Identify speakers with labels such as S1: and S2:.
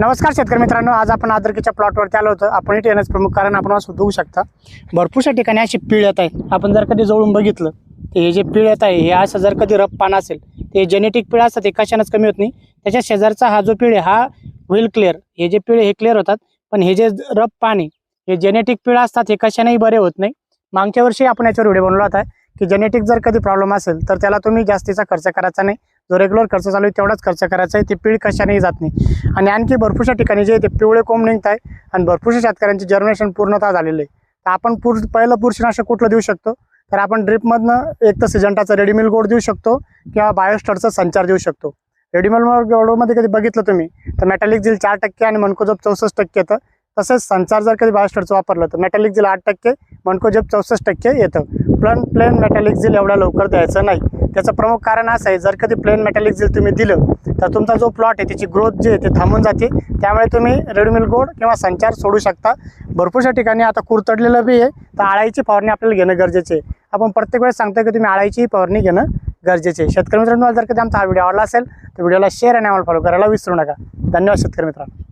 S1: नमस्कार शेतकरी मित्रांनो आज आपण आदरकीच्या प्लॉटवरती आलो होतो. आपण इथे येण्याचं प्रमुख कारण आपण असं होऊ शकता. भरपूरशा ठिकाणी अशी पीळ येत आहे. आपण जर कधी जवळून बघितलं तर हे जे पीळ येत आहे हे असं जर कधी रफ पान असेल ते जेनेटिक पीळ असतात ते कशानंच कमी होत नाही. त्याच्या शेजारचा हा जो पीळ आहे हा होईल क्लिअर हे जे पीळ हे क्लिअर होतात. पण हे जे रफ पान आहे हे जेनेटिक पीळ असतात हे कशानेही बरे होत नाही. मागच्या वर्षी आपण याच्यावर व्हिडिओ बनवला होता की जेनेटिक जर कधी प्रॉब्लेम असेल तर त्याला तुम्ही जास्तीचा खर्च करायचा नाही. जो रेग्युलर खर्च चालू आहे तेवढाच खर्च करायचा आहे. ती पीळ कशानेही जात नाही. आणि आणखी भरपूरशा ठिकाणी जे आहे ते पिवळे कोंब निघत आहे आणि भरपूरशा शेतकऱ्यांचे जर्मिनेशन पूर्णतः झालेलं आहे. तर आपण पूर पहिलं बुरशीनाशक कुठलं देऊ शकतो? तर आपण ड्रिपमधनं एक तर सिजंटाचं रेडीमिल गोड देऊ शकतो किंवा बायोस्टरचा संचार देऊ शकतो. रेडीमिल गोडमध्ये कधी बघितलं तुम्ही? तर मेटॅलिक झील चार टक्के आणि मनकोजप चौसष्ट टक्के येतं. तसेच संचार जर कधी बायोस्टरचं वापरलं तर मेटॅलिक झील आठ टक्के मनकोजप चौसष्ट टक्के येतं. प्लन प्लेन मेटॅलिक झील एवढ्या लवकर द्यायचं नाही. त्याचं प्रमुख कारण असं आहे जर कधी प्लेन मेटॅलिक जर तुम्ही दिलं तर तुमचा जो प्लॉट आहे त्याची ग्रोथ जी आहे ते थांबून जाते. त्यामुळे तुम्ही रेडमिल गोड किंवा संचार सोडू शकता. भरपूरशा ठिकाणी आता कुरतडलेलं बी आहे तर आळाईची फवारणी आपल्याला घेणं गरजेचे आहे. आपण प्रत्येक वेळेस सांगतो की तुम्ही आळाईची फवारणी घेणं गरजेचे आहे. शेतकरी मित्रांनो जर कधी आमचा हा व्हिडिओ आवडला असेल तर व्हिडिओला शेअर आणि आम्हाला फॉलो करायला विसरू नका. धन्यवाद शेतकरी मित्रांनो.